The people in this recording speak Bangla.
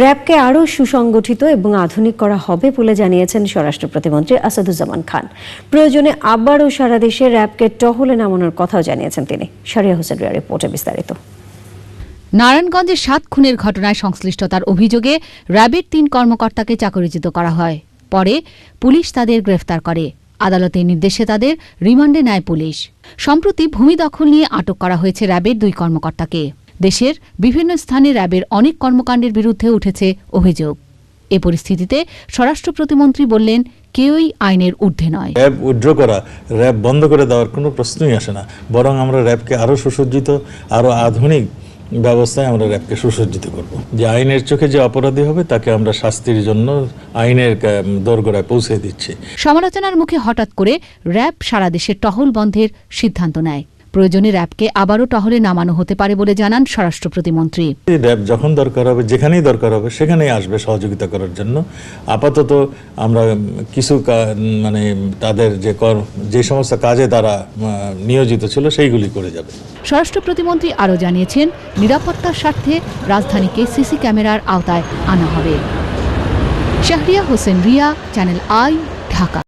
র্যাবকে আরও সুসংগঠিত এবং আধুনিক করা হবে বলে জানিয়েছেন স্বরাষ্ট্র প্রতিমন্ত্রী আসাদুজ্জামান খান। প্রয়োজনে আবারও সারা দেশে র্যাবকে টহলে নামানোর কথাও জানিয়েছেন তিনি। শারিয়া হোসেন রিয়া রিপোর্টে বিস্তারিত। নারায়ণগঞ্জের সাত খুনের ঘটনায় সংশ্লিষ্টতার অভিযোগে র্যাবের তিন কর্মকর্তাকে চাকরিচ্যুত করা হয়। পরে পুলিশ তাদের গ্রেফতার করে। আদালতের নির্দেশে তাদের রিমান্ডে নেয় পুলিশ। সম্প্রতি ভূমি দখল নিয়ে আটক করা হয়েছে র্যাবের দুই কর্মকর্তাকে। দেশের বিভিন্ন স্থানে র্যাবের অনেক কর্মকাণ্ডের বিরুদ্ধে উঠেছে অভিযোগ। এ পরিস্থিতিতে স্বরাষ্ট্র প্রতিমন্ত্রী বললেন কেউই আইনের ঊর্ধ্বে নয়। র্যাব উইড্র করা র্যাব বন্ধ করে দেওয়ার কোনো প্রশ্নই আসে না। বরং আমরা র্যাবকে আরও সুসজ্জিত আরও আধুনিক ব্যবস্থায় আমরা র্যাবকে সুসজ্জিত করব। যে আইনের চোখে যে অপরাধী হবে তাকে আমরা শাস্তির জন্য আইনের দোরগোড়ায় পৌঁছে দিচ্ছি। সমালোচনার মুখে হঠাৎ করে র্যাব সারা দেশে টহল বন্ধের সিদ্ধান্ত নেয়। প্রয়োজনে র্যাবকে আবারও টহলে নামানো হতে পারে বলে জানান স্বরাষ্ট্র প্রতিমন্ত্রী। র্যাব যখন দরকার হবে যেখানেই দরকার হবে সেখানেই আসবে সহযোগিতা করার জন্য। আপাতত আমরা কিছু মানে তাদের যে কর যে সমস্ত কাজে তারা নিয়োজিত ছিল সেইগুলি করে যাবে। স্বরাষ্ট্র প্রতিমন্ত্রী আরও জানিয়েছেন নিরাপত্তার স্বার্থে রাজধানীকে সিসি ক্যামেরার আওতায় আনা হবে। Shahriya Hossain Riya channel I Dhaka.